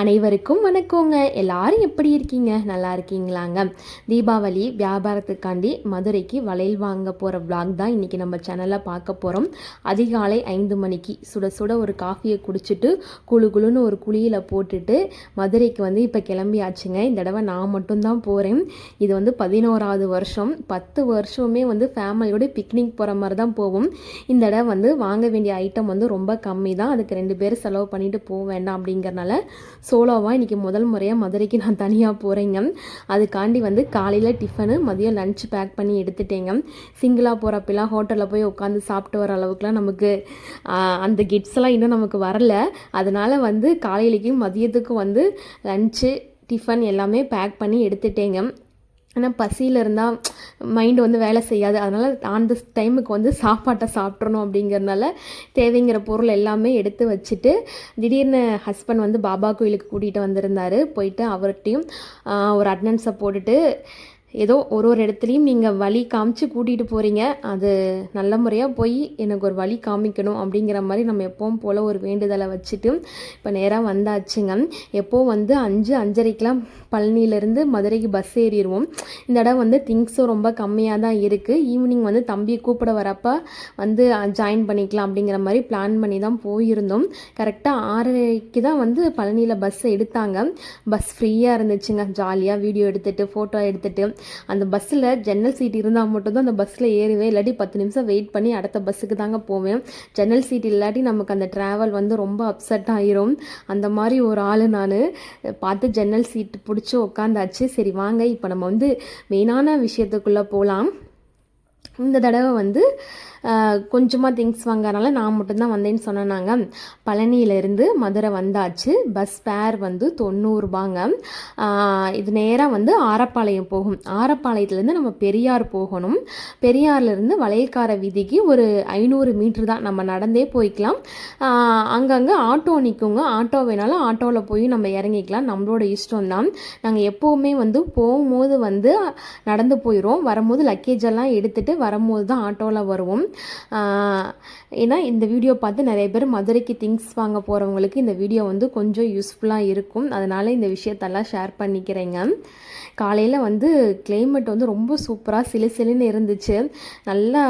அனைவருக்கும் வணக்கங்க. எல்லாரும் எப்படி இருக்கீங்க? நல்லா இருக்கீங்களாங்க? தீபாவளி வியாபாரத்துக்காண்டி மதுரைக்கு வளையல் வாங்க போகிற விளாக் தான் இன்றைக்கி நம்ம சேனலில் பார்க்க போகிறோம் அதிகாலை ஐந்து மணிக்கு சுட சுட ஒரு காஃபியை குடிச்சிட்டு குளு குளுன்னு ஒரு குழியில் போட்டுட்டு மதுரைக்கு வந்து இப்போ கிளம்பியாச்சுங்க. இந்த தடவை நான் மட்டும்தான் போகிறேன் இது வந்து பதினோராவது வருஷம். பத்து வருஷமே வந்து ஃபேமிலியோட பிக்னிக் போகிற மாதிரி தான் போவோம் இந்த தடவை வந்து வாங்க வேண்டிய ஐட்டம் வந்து ரொம்ப கம்மி தான். அதுக்கு ரெண்டு பேர் செலவு பண்ணிட்டு போக வேண்டாம் அப்படிங்கிறனால சோலோவாக இன்றைக்கி முதல் முறையாக மதுரைக்கு நான் தனியாக போகிறேங்க அதுக்காண்டி வந்து காலையில் டிஃபனு மதியம் லன்ச் பேக் பண்ணி எடுத்துட்டேங்க. சிங்கிளாக போகிறப்பெல்லாம் ஹோட்டலில் போய் உட்காந்து சாப்பிட்டு வர அளவுக்குலாம் நமக்கு அந்த கிட்ஸ்லாம் எல்லாம் இன்னும் நமக்கு வரல. அதனால் வந்து காலையிலைக்கும் மதியத்துக்கும் வந்து லஞ்சு டிஃபன் எல்லாமே பேக் பண்ணி எடுத்துட்டேங்க. ஆனால் பசியில் இருந்தால் மைண்டு வந்து வேலை செய்யாது. அதனால் அந்த டைமுக்கு வந்து சாப்பாட்டை சாப்பிட்றணும் அப்படிங்கிறதுனால தேவைங்கிற பொருள் எல்லாமே எடுத்து வச்சுட்டு திடீர்னு ஹஸ்பண்ட் வந்து பாபா கோயிலுக்கு கூட்டிகிட்டு வந்திருந்தார். போயிட்டு அவர்கிட்டையும் ஒரு அட்னன்ஸை போட்டுட்டு ஏதோ ஒரு ஒரு இடத்துலையும் நீங்கள் வழி காமிச்சு கூட்டிகிட்டு போகிறீங்க அது நல்ல முறையாக போய் எனக்கு ஒரு வழி காமிக்கணும் அப்படிங்கிற மாதிரி நம்ம எப்போவும் போல் ஒரு வேண்டுதலை வச்சுட்டு இப்போ நேராக வந்தாச்சுங்க. எப்போவும் வந்து அஞ்சு அஞ்சரைக்கெலாம் பழனியிலேருந்து மதுரைக்கு பஸ் ஏறிடுவோம். இந்த இடம் வந்து திங்ஸும் ரொம்ப கம்மியாக தான் இருக்குது ஈவினிங் வந்து தம்பியை கூப்பிட வரப்போ வந்து ஜாயின் பண்ணிக்கலாம் அப்படிங்கிற மாதிரி பிளான் பண்ணி தான் போயிருந்தோம். கரெக்டாக ஆறரைக்கு தான் வந்து பழனியில் பஸ் எடுத்தாங்க. பஸ் ஃப்ரீயாக இருந்துச்சுங்க. ஜாலியாக வீடியோ எடுத்துகிட்டு ஃபோட்டோ எடுத்துகிட்டு அந்த பஸ்ஸில் ஜன்னல் சீட் இருந்தால் மட்டும்தான் அந்த பஸ்ஸில் ஏறுவேன். இல்லாட்டி பத்து நிமிஷம் வெயிட் பண்ணி அடுத்த பஸ்ஸுக்கு தாங்க போவேன். ஜன்னல் சீட் இல்லாட்டி நமக்கு அந்த ட்ராவல் வந்து ரொம்ப அப்செட் ஆயிரும். அந்த மாதிரி ஒரு ஆள் நான் பார்த்து ஜன்னல் சீட் பிடிச்சி உட்காந்தாச்சு சரி வாங்க இப்போ நம்ம வந்து மெயினான விஷயத்துக்குள்ளே போகலாம் இந்த தடவை வந்து கொஞ்சமாக திங்ஸ் வாங்கறனால நான் மட்டும்தான் வந்தேன்னு சொன்னாங்க. பழனியிலேருந்து மதுரை வந்தாச்சு. பஸ் ஃபேர் வந்து தொண்ணூறுபாங்க. இது நேராக வந்து ஆரப்பாளையம் போகும். ஆரப்பாளையத்துலேருந்து நம்ம பெரியார் போகணும். பெரியார்லேருந்து வளையல்கார வீதிக்கு ஒரு ஐநூறு மீட்ரு தான் நம்ம நடந்தே போய்க்கலாம். அங்கங்கே ஆட்டோ நிற்குங்க ஆட்டோ வேணாலும் ஆட்டோவில் போய் நம்ம இறங்கிக்கலாம். நம்மளோட இஷ்டம் தான். நாங்கள் எப்போவுமே வந்து போகும்போது வந்து நடந்து போயிடும் வரும்போது லக்கேஜ் எல்லாம் எடுத்துகிட்டு வரும்போது தான் ஆட்டோவில் வருவோம். ஏன்னா இந்த வீடியோ பார்த்து நிறைய பேர் மதுரைக்கு திங்ஸ் வாங்க போகிறவங்களுக்கு இந்த வீடியோ வந்து கொஞ்சம் யூஸ்ஃபுல்லாக இருக்கும். அதனால் இந்த விஷயத்தெல்லாம் ஷேர் பண்ணிக்கிறேங்க. காலையில் வந்து கிளைமேட் வந்து ரொம்ப சூப்பராக சிலு சிலுன்னு இருந்துச்சு. நல்லா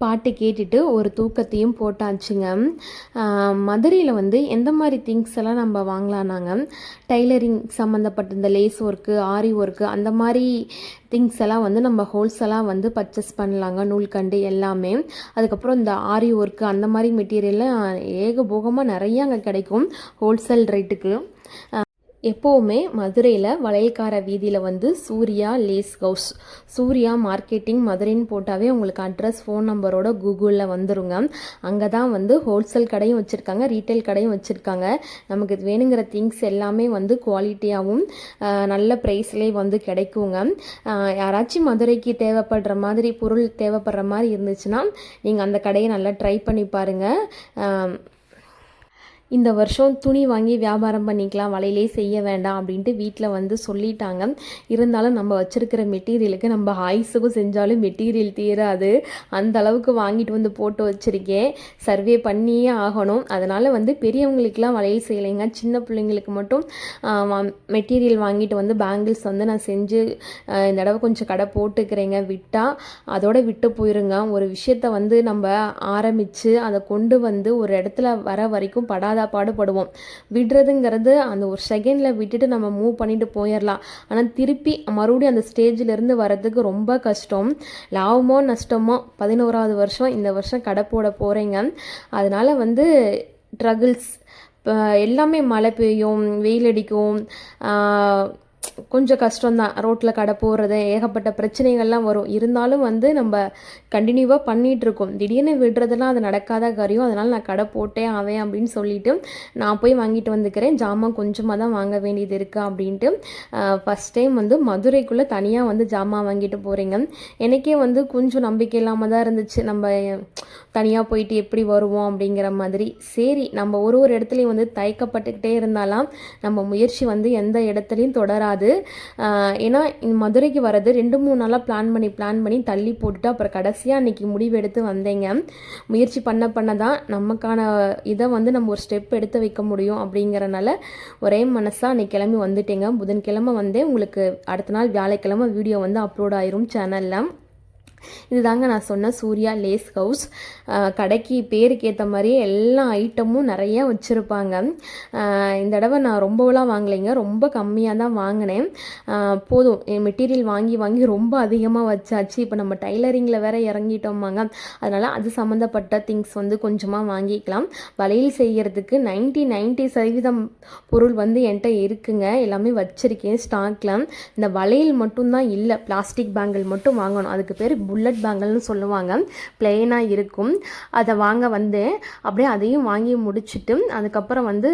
பாட்டு கேட்டுட்டு ஒரு தூக்கத்தையும் போட்டாச்சுங்க. மதுரையில் வந்து எந்த மாதிரி திங்ஸ் எல்லாம் நம்ம வாங்கலாம்னாங்க டைலரிங் சம்மந்தப்பட்ட இந்த லேஸ் ஒர்க்கு ஆரி ஒர்க்கு அந்த மாதிரி திங்ஸ் எல்லாம் வந்து நம்ம ஹோல்சேலாக வந்து பர்ச்சேஸ் பண்ணலாங்க நூல்கண்டு எல்லாமே. அதுக்கப்புறம் இந்த ஆரி ஒர்க்கு அந்த மாதிரி மெட்டீரியல்லாம் ஏகபோகமாக நிறைய அங்கே கிடைக்கும் ஹோல்சேல் ரேட்டுக்கு எப்போவுமே மதுரையில் வளையல்கார வீதியில் வந்து Surya lace house. Surya marketing மதுரைன்னு போட்டாவே உங்களுக்கு அட்ரஸ் ஃபோன் நம்பரோட கூகுளில் வந்துருங்க. அங்கே தான் வந்து ஹோல்சேல் கடையும் வச்சுருக்காங்க ரீட்டைல் கடையும் வச்சுருக்காங்க. நமக்கு வேணுங்கிற திங்ஸ் எல்லாமே வந்து குவாலிட்டியாகவும் நல்ல ப்ரைஸ்லேயே வந்து கிடைக்குங்க. யாராச்சும் மதுரைக்கு தேவைப்படுற மாதிரி பொருள் தேவைப்படுற மாதிரி இருந்துச்சுன்னா நீங்கள் அந்த கடையை நல்லா ட்ரை பண்ணி பாருங்கள் இந்த வருஷம் துணி வாங்கி வியாபாரம் பண்ணிக்கலாம் வலையிலே செய்ய வேண்டாம் அப்படின்ட்டு வீட்டில் வந்து சொல்லிட்டாங்க. இருந்தாலும் நம்ம வச்சுருக்கிற மெட்டீரியலுக்கு நம்ம ஆயுசுக்கும் செஞ்சாலும் மெட்டீரியல் தீராது. அந்த அளவுக்கு வாங்கிட்டு வந்து போட்டு வச்சுருக்கேன். சர்வே பண்ணியே ஆகணும். அதனால் வந்து பெரியவங்களுக்கெல்லாம் வளையல் செய்யலைங்க. சின்ன பிள்ளைங்களுக்கு மட்டும் மெட்டீரியல் வாங்கிட்டு வந்து பேங்கிள்ஸ் வந்து நான் செஞ்சு இந்த தடவை கொஞ்சம் கடை போட்டுக்கிறேங்க. விட்டால் அதோட விட்டு போயிருங்க. ஒரு விஷயத்த வந்து நம்ம ஆரம்பித்து அதை கொண்டு வந்து ஒரு இடத்துல வர வரைக்கும் படாத பாடுபடுவோம். விடுறதுங்கிறது அந்த ஒரு செகண்டில் விட்டுட்டு நம்ம மூவ் பண்ணிட்டு போயிடலாம் ஆனால் திருப்பி மறுபடியும் அந்த ஸ்டேஜில் இருந்து வர்றதுக்கு ரொம்ப கஷ்டம். லாபமோ நஷ்டமோ பதினோராவது வருஷம் இந்த வருஷம் கடை போட போகிறேங்க அதனால் வந்து ட்ரகிள்ஸ் எல்லாமே மழை பெய்யும் வெயில் அடிக்கும் கொஞ்சம் கஷ்டம்தான். ரோட்டில் கடை போடுறது ஏகப்பட்ட பிரச்சனைகள்லாம் வரும். இருந்தாலும் வந்து நம்ம கண்டினியூவாக பண்ணிகிட்டு இருக்கோம் திடீர்னு விடுறதெல்லாம் அது நடக்காத காரியம். அதனால் நான் கடை போட்டே ஆவேன் அப்படின்னு சொல்லிட்டு நான் போய் வாங்கிட்டு வந்துக்கிறேன். ஜாமான் கொஞ்சமாக தான் வாங்க வேண்டியது இருக்குது அப்படின்ட்டு ஃபஸ்ட் டைம் வந்து மதுரைக்குள்ளே தனியாக வந்து ஜாமான் வாங்கிட்டு போகிறீங்க எனக்கே வந்து கொஞ்சம் நம்பிக்கை இல்லாமல் தான் இருந்துச்சு. நம்ம தனியாக போயிட்டு எப்படி வருவோம் அப்படிங்கிற மாதிரி. சரி நம்ம ஒரு ஒரு இடத்துலையும் வந்து தயக்கப்பட்டுக்கிட்டே இருந்தாலாம் நம்ம முயற்சி வந்து எந்த இடத்துலையும் தொடராது. முடியாது ஏன்னா மதுரைக்கு வர்றது ரெண்டு மூணு நாளாக பிளான் பண்ணி பிளான் பண்ணி தள்ளி போட்டுட்டு அப்புறம் கடைசியாக அன்றைக்கி முடிவெடுத்து வந்தேங்க. முயற்சி பண்ண பண்ண தான் நமக்கான இதை வந்து நம்ம ஒரு ஸ்டெப் எடுத்து வைக்க முடியும் அப்படிங்கிறனால ஒரே மனசாக அன்றைக்கி கிளம்பி வந்துட்டேங்க. புதன்கிழமை வந்தே உங்களுக்கு அடுத்த நாள் வியாழக்கிழமை வீடியோ வந்து அப்லோட் ஆயிரும் சேனலில் இதுதாங்க நான் சொன்ன சூர்யா லேஸ் ஹவுஸ். கடைக்கு பேருக்கு ஏற்ற மாதிரியே எல்லா ஐட்டமும் நிறைய வச்சுருப்பாங்க. இந்த தடவை நான் ரொம்பலாம் வாங்கலைங்க. ரொம்ப கம்மியாக தான் வாங்கினேன். போதும். மெட்டீரியல் வாங்கி வாங்கி ரொம்ப அதிகமாக வச்சாச்சு. இப்போ நம்ம டைலரிங்கில் வேற இறங்கிட்டோமாங்க. அதனால் அது சம்மந்தப்பட்ட திங்ஸ் வந்து கொஞ்சமாக வாங்கிக்கலாம். வளையல் செய்கிறதுக்கு நைன்ட்டி நைன்ட்டி சதவீதம் பொருள் வந்து என்கிட்ட இருக்குங்க. எல்லாமே வச்சுருக்கேன் ஸ்டாக்கில் இந்த வளையல் மட்டும்தான் இல்லை பிளாஸ்டிக் பேங்கிள் மட்டும் வாங்கணும். அதுக்கு பேர் புல்லட் பேங்கிள்னு சொல்லுவாங்க. பிளெயினாக இருக்கும். அதை வாங்க வந்தேன் அப்படியே அதையும் வாங்கி முடிச்சுட்டு அதுக்கப்புறம் வந்து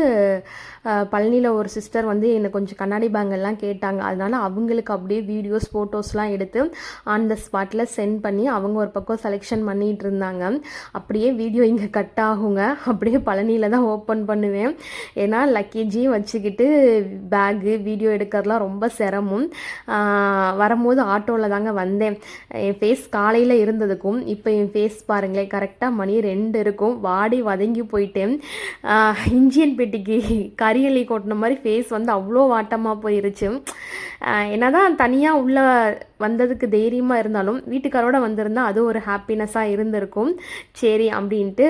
பழனியில் ஒரு சிஸ்டர் வந்து என்னை கொஞ்சம் கண்ணாடி பேங்கெல்லாம் கேட்டாங்க. அதனால் அவங்களுக்கு அப்படியே வீடியோஸ் ஃபோட்டோஸ்லாம் எடுத்து ஆன் த ஸ்பாட்டில் சென்ட் பண்ணி அவங்க ஒரு பக்கம் செலெக்ஷன் பண்ணிகிட்டு இருந்தாங்க. அப்படியே வீடியோ இங்கே கட் ஆகுங்க. அப்படியே பழனியில் தான் ஓப்பன் பண்ணுவேன். ஏன்னா லக்கேஜையும் வச்சுக்கிட்டு பேகு வீடியோ எடுக்கிறதுலாம் ரொம்ப சிரமம். வரும்போது ஆட்டோவில் தாங்க வந்தேன். என் ஃபேஸ் காலையில் இருந்ததுக்கும் இப்போ என் ஃபேஸ் பாருங்களேன் கரெக்டாக மணி ரெண்டு இருக்கும். வாடி வதங்கி போயிட்டேன் இஞ்சியன் பெட்டிக்கு கரியலி கொட்டின மாதிரி ஃபேஸ் வந்து அவ்வளோ வாட்டமாக போயிருச்சு. என்ன தான் தனியாக உள்ளே வந்ததுக்கு தைரியமாக இருந்தாலும் வீட்டுக்காரோட வந்திருந்தால் அது ஒரு ஹாப்பினஸ்ஸாக இருந்திருக்கும். சரி அப்படின்ட்டு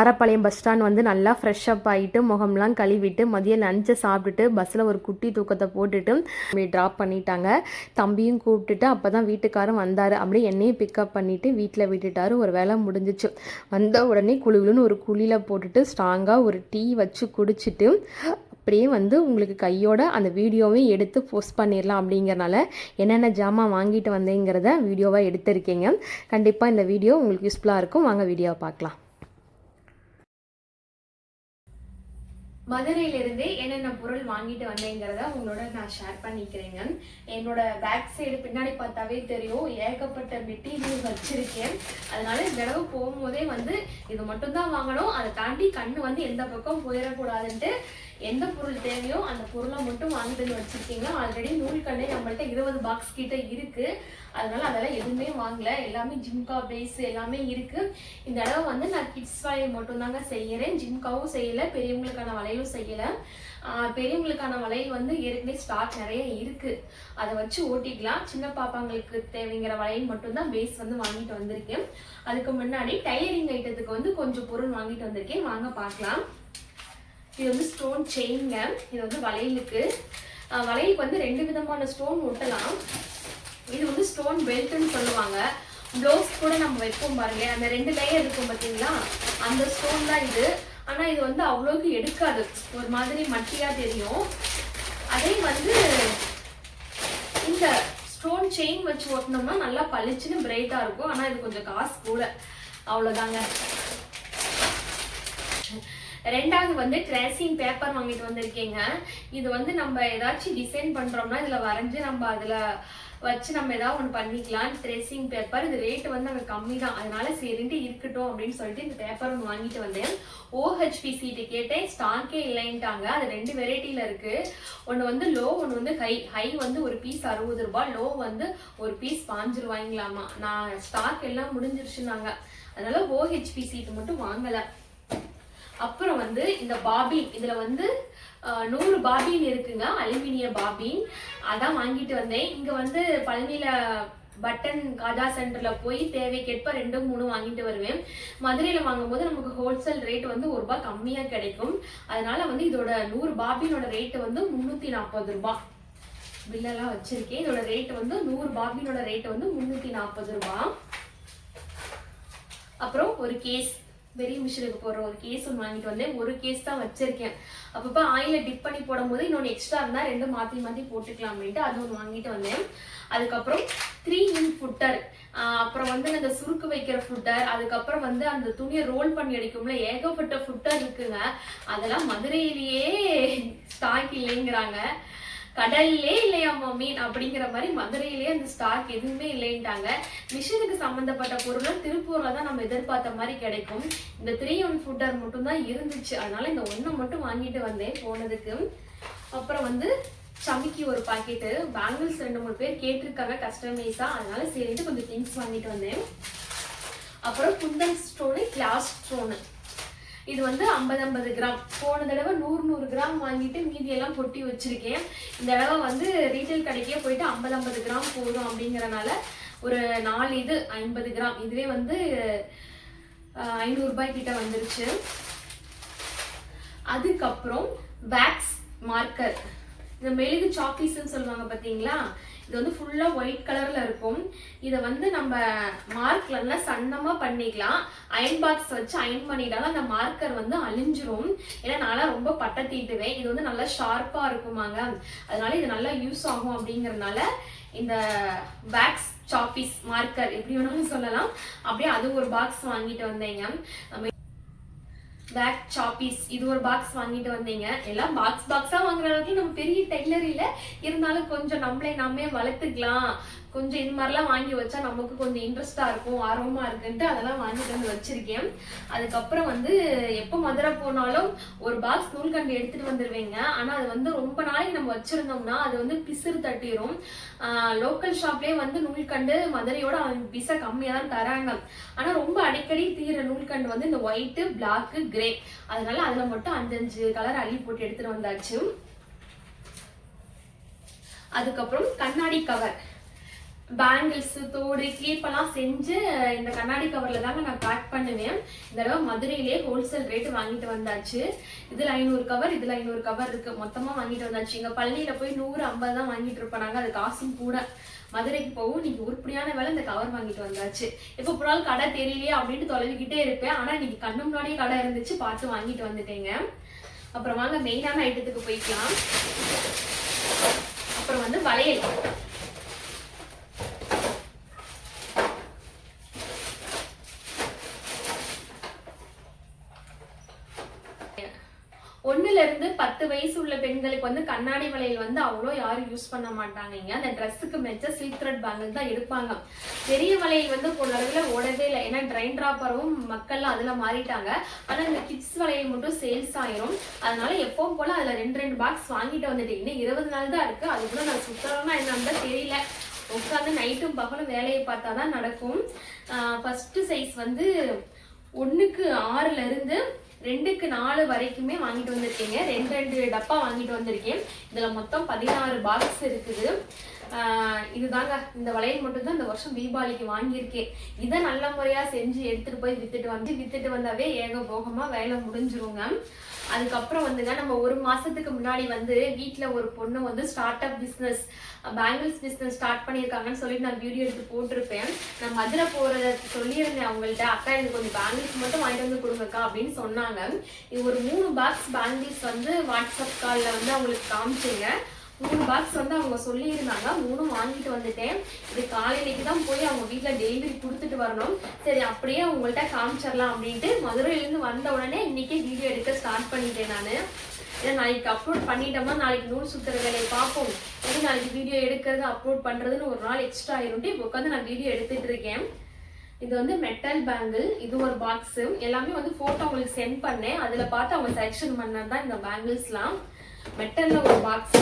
ஆரப்பாளையம் பஸ் ஸ்டாண்ட் வந்து நல்லா ஃப்ரெஷ் அப் ஆகிட்டு முகம்லாம் கழுவிட்டு மதியம் லஞ்சை சாப்பிட்டுட்டு பஸ்ஸில் ஒரு குட்டி தூக்கத்தை போட்டுட்டு ட்ராப் பண்ணிட்டாங்க. தம்பியும் கூப்பிட்டுட்டு அப்போ தான் வீட்டுக்காரும் வந்தார் அப்படியே என்னையும் பிக்கப் பண்ணிவிட்டு வீட்டில் விட்டுட்டாரு. ஒரு வேலை முடிஞ்சிச்சு. வந்த உடனே குழுகுலுன்னு ஒரு குழியில் போட்டுட்டு ஸ்ட்ராங்காக ஒரு டீ வச்சு குடிச்சிட்டு அப்படியே வந்து உங்களுக்கு கையோட அந்த வீடியோவையும் எடுத்து போஸ்ட் பண்ணிடலாம் அப்படிங்கிறனால என்னென்ன ஜாமான் வாங்கிட்டு வந்தேங்கிறத வீடியோவாக எடுத்திருக்கீங்க. கண்டிப்பாக இந்த வீடியோ உங்களுக்கு யூஸ்ஃபுல்லாக இருக்கும். வாங்க வீடியோவை பார்க்கலாம். மதுரையிலிருந்து என்னென்ன பொருள் வாங்கிட்டு வந்தேங்கிறத உங்களோட நான் ஷேர் பண்ணிக்கிறேங்க என்னோட பேக் சைடு பின்னாடி பார்த்தாவே தெரியும். ஏகப்பட்ட மெட்டீரியல் வச்சிருக்கேன். அதனால இந்த தடவை போகும்போதே வந்து இது மட்டும்தான் வாங்கணும். அதை தாண்டி கண்ணு வந்து எந்த பக்கம் போயிடக்கூடாதுன்ட்டு எந்த பொருள் தேவையோ அந்த பொருளை மட்டும் வாங்கிட்டு வந்து வச்சிருக்கீங்க ஆல்ரெடி நூல் நம்மள்ட்ட இருபது பாக்ஸ் கிட்ட இருக்கு. அதனால அதெல்லாம் எதுவுமே வாங்கல. எல்லாமே ஜிம்கா பேஸ் எல்லாமே இருக்கு. இந்த தடவை வந்து நான் கிட்ஸ் வளையல் மட்டும்தாங்க செய்கிறேன் செய்யறேன். ஜிம்காவும் செய்யலை பெரியவங்களுக்கான வளையலும் செய்யலை. பெரியவங்களுக்கான வளையல் வந்து ஏற்கனவே ஸ்டாக் நிறைய இருக்கு. அதை வச்சு ஓட்டிக்கலாம். சின்ன பாப்பாங்களுக்கு தேவைங்கிற வளையல் மட்டும்தான் பேஸ் வந்து வாங்கிட்டு வந்திருக்கேன். அதுக்கு முன்னாடி டைலரிங் ஐட்டத்துக்கு வந்து கொஞ்சம் பொருள் வாங்கிட்டு வந்திருக்கேன். வாங்க பார்க்கலாம். இது வந்து ஸ்டோன் செயின்ங்க இது வந்து வளையலுக்கு. வளையலுக்கு வந்து ரெண்டு விதமான ஸ்டோன் ஒட்டலாம். இது வந்து ஸ்டோன் பெல்ட்னு சொல்லுவாங்க. ப்ளவுஸ் கூட நம்ம வைப்போம் பாருங்க அந்த ரெண்டு லேயர் இருக்கும் பார்த்தீங்களா அந்த ஸ்டோன் தான் இது. ஆனால் இது வந்து அவ்வளோக்கு எடுக்காது. ஒரு மாதிரி மட்டியாக தெரியும். அதே வந்து இந்த ஸ்டோன் செயின் வச்சு ஓட்டினோம்னா நல்லா பளிச்சுன்னு பிரைட்டாக இருக்கும். ஆனால் இது கொஞ்சம் காசு கூட. அவ்வளோதாங்க ரெண்டாவது வந்து ட்ரேசிங் பேப்பர் வாங்கிட்டு வந்திருக்கீங்க. இது வந்து நம்ம ஏதாச்சும் டிசைன் பண்றோம்னா இதுல வரைஞ்சு நம்ம அதுல வச்சு நம்ம ஏதாவது ஒன்று பண்ணிக்கலாம். ட்ரெஸ்ஸிங் பேப்பர் இது ரேட்டு வந்து அங்கே கம்மி தான் அதனால சரின்ட்டு இருக்கட்டும் அப்படின்னு சொல்லிட்டு இந்த பேப்பர் ஒன்று வாங்கிட்டு வந்தேன். ஓஹெச்பி சீட்டு கேட்டேன். ஸ்டாக்கே இல்லைன்ட்டாங்க. அது ரெண்டு வெரைட்டியில் இருக்குது ஒன்று வந்து லோ ஒன்று வந்து ஹை ஹை வந்து ஒரு பீஸ் அறுபது ரூபாய். லோ வந்து ஒரு பீஸ் பாஞ்சு ரூபாய்ங்களாமா. நான் ஸ்டாக் எல்லாம் முடிஞ்சிருச்சுனாங்க அதனால ஓஹெச்பி சீட்டு மட்டும் வாங்கலை. அப்புறம் வந்து இந்த பாபின் இதுல வந்து நூறு பாபின் இருக்குங்க அலுமினிய பாபின். அதான் வாங்கிட்டு வந்தேன். இங்க வந்து பழனியில பட்டன் காஜா சென்டர்ல போய் தேவைக்கேற்ப ரெண்டு மூணு வாங்கிட்டு வருவேன். மதுரையில வாங்கும்போது நமக்கு ஹோல்சேல் ரேட் வந்து ஒரு ரூபாய் கம்மியா கிடைக்கும். அதனால வந்து இதோட நூறு பாபினோட ரேட் வந்து முன்னூத்தி நாற்பது ரூபாய் பில்லெல்லாம் வச்சிருக்கேன். இதோட ரேட் வந்து நூறு பாபினோட ரேட் வந்து முன்னூத்தி நாற்பது ரூபாய் அப்புறம் ஒரு கேஸ் பெரிய மிஷினுக்கு போடுற ஒரு கேஸ் ஒன்று வாங்கிட்டு வந்தேன் ஒரு கேஸ் தான் வச்சிருக்கேன். அப்பப்போ ஆயில டிப் பண்ணி போடும்போது இன்னொன்று எக்ஸ்ட்ரா இருந்தால் ரெண்டு மாற்றி மாற்றி போட்டுக்கலாம் அப்படின்ட்டு அது ஒன்று வாங்கிட்டு வந்தேன். அதுக்கப்புறம் த்ரீ இன் ஃபுட்டர் அப்புறம் வந்து அந்த சுருக்கு வைக்கிற ஃபுட்டர் அதுக்கப்புறம் வந்து அந்த துணியை ரோல் பண்ணி அடிக்கும்ல ஏகப்பட்ட ஃபுட்டர் இருக்குங்க. அதெல்லாம் மதுரையிலேயே ஸ்டாக் இல்லைங்கிறாங்க கடல்லே இல்லையாமா மீன் அப்படிங்கிற மாதிரி மதுரையிலேயே அந்த ஸ்டாக் எதுவுமே இல்லைன்ட்டாங்க. மிஷினுக்கு சம்மந்தப்பட்ட பொருளும் திருப்பூர்ல தான் நம்ம எதிர்பார்த்த மாதிரி கிடைக்கும். இந்த த்ரீ ஒன் ஃபுட்டர் மட்டும் தான் இருந்துச்சு. அதனால இந்த ஒன்றை மட்டும் வாங்கிட்டு வந்தேன் போனதுக்கு. அப்புறம் வந்து சமிக்கி ஒரு பாக்கெட்டு பேங்கிள்ஸ் ரெண்டு மூணு பேர் கேட்டிருக்காங்க கஸ்டமைஸா அதனால சரிட்டு கொஞ்சம் திங்ஸ் வாங்கிட்டு வந்தேன். அப்புறம் குந்தன் ஸ்டோனு கிளாஸ் ஸ்டோனு இது வந்து ஐம்பது ஐம்பது கிராம். போன தடவை நூறு நூறு கிராம் வாங்கிட்டு மீதியெல்லாம் கொட்டி வச்சிருக்கேன். இந்த தடவை வந்து ரீட்டைல் கடைக்கே போயிட்டு ஐம்பது ஐம்பது கிராம் போதும் அப்படிங்கிறனால ஒரு நாலு இது ஐம்பது கிராம். இதுவே வந்து ஐநூறுரூபாய் கிட்ட வந்துருச்சு. அதுக்கப்புறம் வேக்ஸ் மார்க்கர் இந்த மெழுகு சாக்லேட்ஸ்னு சொல்லுவாங்க பார்த்தீங்களா இது வந்து ஃபுல்லாக ஒயிட் கலரில் இருக்கும். இதை வந்து நம்ம மார்க்லலாம் சன்னமாக பண்ணிக்கலாம். அயன் பாக்ஸ் வச்சு அயன் பண்ணிட்டாலும் அந்த மார்க்கர் வந்து அழிஞ்சிரும். ஏன்னா நான்லாம் ரொம்ப பட்டை தீட்டுவேன். இது வந்து நல்லா ஷார்ப்பாக இருக்குமாங்க. அதனால இது நல்லா யூஸ் ஆகும் அப்படிங்கிறதுனால இந்த பேக்ஸ் சாப்பீஸ் மார்க்கர் எப்படி வேணாலும் சொல்லலாம். அப்படியே அது ஒரு பாக்ஸ் வாங்கிட்டு வந்தேங்க. நம்ம பேக் சாப்பீஸ் இது ஒரு பாக்ஸ் வாங்கிட்டு வந்தீங்க. எல்லாம் பாக்ஸ் பாக்ஸா வாங்குற அளவுக்கு நம்ம பெரிய டெய்லர் இல்ல இருந்தாலும் கொஞ்சம் நம்மளே நாமே வளர்த்துக்கலாம். கொஞ்சம் இது மாதிரிலாம் வாங்கி வச்சா நமக்கு கொஞ்சம் இன்ட்ரெஸ்டாக இருக்கும் ஆர்வமாக இருக்குன்ட்டு அதெல்லாம் வாங்கிட்டு வந்து வச்சிருக்கேன். அதுக்கப்புறம் வந்து எப்போ மதுரை போனாலும் ஒரு பாக்ஸ் நூல்கண்டு எடுத்துட்டு வந்துடுவேங்க ஆனால் அது வந்து ரொம்ப நாளைக்கு நம்ம வச்சுருந்தோம்னா அது வந்து பிசுறு தட்டிரும். லோக்கல் ஷாப்லேயே வந்து நூல்கண்டு மதுரையோட அவங்க பிசை கம்மியாக தான் தராங்க. ஆனால் ரொம்ப அடிக்கடி தீர நூல்கண்டு வந்து இந்த ஒயிட்டு பிளாக்கு கிரே அதனால அதில் மட்டும் அஞ்சஞ்சு கலர் அள்ளி போட்டு எடுத்துட்டு வந்தாச்சு. அதுக்கப்புறம் கண்ணாடி கவர் பேங்கிள்ஸ் தோடு கிளிப் எல்லாம் செஞ்சு இந்த கண்ணாடி கவர்ல தாங்க நான் பேக் பண்ணுவேன். இந்த தடவை மதுரையிலே ஹோல்சேல் ரேட்டு வாங்கிட்டு வந்தாச்சு. இதுல ஐநூறு கவர் இதுல ஐநூறு கவர் இருக்கு. மொத்தமா வாங்கிட்டு வந்தாச்சு. இங்க பழனியில் போய் நூறு ஐம்பது தான் வாங்கிட்டு இருப்பாங்க அது காசும் கூட. மதுரைக்கு போகும் நீங்கள் உருப்படியான வேலை இந்த கவர் வாங்கிட்டு வந்தாச்சு. எப்போ போனாலும் கடை தெரியலையே அப்படின்ட்டு தொலைவிக்கிட்டே இருப்பேன். ஆனா இன்னைக்கு கண்ணு முன்னாடியே கடை இருந்துச்சு. பார்த்து வாங்கிட்டு வந்துட்டேங்க. அப்புறம் வாங்க மெயினான ஐட்டத்துக்கு போய்க்கலாம். அப்புறம் வந்து வளையல். ஒன்றுலேருந்து இருந்து பத்து வயசு உள்ள பெண்களுக்கு வந்து கண்ணாடி வளையல் வந்து அவ்வளோ யாரும் யூஸ் பண்ண மாட்டாங்க அந்த ட்ரெஸ்ஸுக்கு மெச்ச சில்க் த்ரெட் பேங்கிள் தான் எடுப்பாங்க. பெரிய வளையல் வந்து போன அளவில் ஓடவே இல்லை. ஏன்னா ட்ரைன் ட்ராப்பரும் மக்கள்லாம் அதில் மாறிட்டாங்க. ஆனால் இந்த கிட்ஸ் வளையல் மட்டும் சேல்ஸ் ஆயிரும். அதனால எப்பவும் போல அதில் ரெண்டு ரெண்டு பாக்ஸ் வாங்கிட்டு வந்துட்டேன். இன்னும் இருபது நாள் தான் இருக்கு. அதுக்குள்ள நான் சுத்தரமா என்னன்னு தான் தெரியல. உட்காந்து நைட்டும் பகலும் வேலையை பார்த்தா தான் நடக்கும். ஃபர்ஸ்ட் சைஸ் வந்து ஒன்றுக்கு ஆறுல இருந்து ரெண்டுக்கு நாலு வரைக்குமே வாங்கிட்டு வந்திருக்கீங்க. ரெண்டு ரெண்டு டப்பா வாங்கிட்டு வந்திருக்கேன். இதுல மொத்தம் பதினாறு பாக்ஸ் இருக்குது. இதுதாங்க இந்த வளையல் மட்டும் தான் இந்த வருஷம் தீபாவளிக்கு வாங்கியிருக்கேன். இதை நல்ல முறையா செஞ்சு எடுத்துட்டு போய் வித்துட்டு வந்து வித்துட்டு வந்தாவே ஏக போகமா வேலை முடிஞ்சிருங்க. அதுக்கப்புறம் வந்துங்க நம்ம ஒரு மாசத்துக்கு முன்னாடி வந்து வீட்டில் ஒரு பொண்ணு வந்து startup business bangles business start பண்ணியிருக்காங்கன்னு சொல்லிட்டு நான் வீடியோ எடுத்து போட்டிருப்பேன். நான் மதுரை போகிறத சொல்லியிருந்தேன் அவங்கள்ட்ட அக்கா எனக்கு கொஞ்சம் பேங்கிள்ஸ் மட்டும் வாங்கிட்டு வந்து கொடுங்கக்கா அப்படின்னு சொன்னாங்க. இது ஒரு மூணு பாக்ஸ் பேங்கிள்ஸ் வந்து வாட்ஸ்அப் காலில் வந்து அவங்களுக்கு காமிச்சிங்க. மூணு பாக்ஸ் வந்து அவங்க சொல்லியிருந்தாங்க. மூணும் வாங்கிட்டு வந்துட்டேன். இது காலையிலைக்கு தான் போய் அவங்க வீட்டில் டெலிவரி கொடுத்துட்டு வரணும். சரி அப்படியே உங்கள்கிட்ட காமிச்சிடலாம் அப்படின்ட்டு மதுரையிலேருந்து வந்த உடனே இன்னைக்கே வீடியோ எடுக்க ஸ்டார்ட் பண்ணிட்டேன் நான். ஏன்னா நாளைக்கு அப்லோட் பண்ணிட்டோம்னா நாளைக்கு நூல் சுத்துற வேலையை பார்ப்போம். எது நாளைக்கு வீடியோ எடுக்கிறது அப்லோட் பண்ணுறதுன்னு ஒரு நாள் எக்ஸ்ட்ரா ஆயிரும்ட்டு இப்போ உட்காந்து நான் வீடியோ எடுத்துட்டு இருக்கேன். இது வந்து மெட்டல் பேங்கிள் இது ஒரு பாக்ஸ் எல்லாமே வந்து போட்டோ உங்களுக்கு சென்ட் பண்ணேன். அதுல பார்த்து அவங்க செலெக்ஷன் பண்ணது தான் இந்த பேங்கிள்ஸ்லாம் மெட்டல்ல ஒரு பாக்ஸ்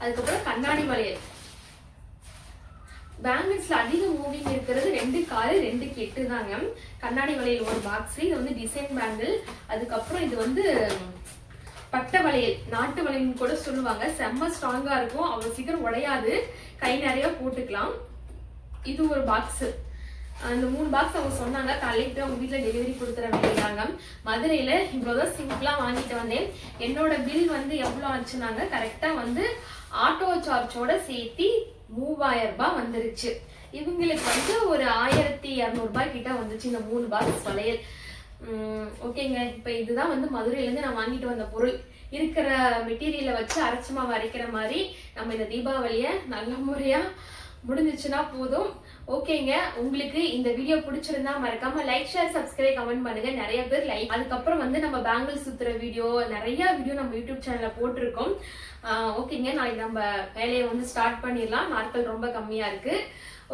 அதுக்கப்புறம் கண்ணாடி வளையல். பேங்கிள்ஸ்ல அதிக மூவிங் இருக்கிறது ரெண்டு காலு ரெண்டு கெட்டு தாங்க கண்ணாடி வளையல் ஒரு பாக்ஸ் இது வந்து டிசைன் பேங்கிள் அதுக்கப்புறம் இது வந்து பட்டை வளையல். நாட்டு வளையல்னு கூட சொல்லுவாங்க. செம்ம ஸ்ட்ராங்கா இருக்கும். அவ்வளவு சீக்கிரம் உடையாது. கை நிறைய போட்டுக்கலாம். இது ஒரு பாக்ஸ் அந்த மூணு பாக்ஸ் அவங்க சொன்னாங்க. காலைக்கு அவங்க வீட்டில் டெலிவரி கொடுத்துற வேண்டியதாங்க மதுரையில் இவ்வளோதான் சிம்பிளாக வாங்கிட்டு வந்தேன். என்னோட பில் வந்து எவ்வளோ ஆச்சுனாங்க கரெக்டாக வந்து ஆட்டோ சார்ஜோட சேர்த்து மூவாயிரம் ரூபாய் வந்துருச்சு. இவங்களுக்கு வந்து ஒரு ஆயிரத்தி இரநூறுபாய் கிட்ட வந்துச்சு இந்த மூணு பாக்ஸ் வளையல். ஓகேங்க இப்போ இதுதான் வந்து மதுரையிலேருந்து நான் வாங்கிட்டு வந்த பொருள். இருக்கிற மெட்டீரியலை வச்சு அரைச்சமாக வரைக்கிற அரைக்கிற மாதிரி நம்ம இந்த தீபாவளியை நல்ல முறையாக முடிஞ்சிச்சுன்னா போதும். ஓகேங்க. உங்களுக்கு இந்த வீடியோ பிடிச்சிருந்தா மறக்காம லைக் ஷேர் சப்ஸ்கிரைப் கமெண்ட் பண்ணுங்க. நிறைய பேர் லைக் அதுக்கப்புறம் வந்து நம்ம பேங்கிள் சுத்துற வீடியோ நிறைய வீடியோ நம்ம யூடியூப் சேனல்ல போட்டிருக்கோம். ஓகேங்க. நாளைக்கு நம்ம வேலையை வந்து ஸ்டார்ட் பண்ணிடலாம். நாட்கள் ரொம்ப கம்மியா இருக்கு.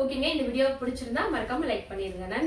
ஓகேங்க. இந்த வீடியோ பிடிச்சிருந்தா மறக்காம லைக் பண்ணிருங்க நன்றி.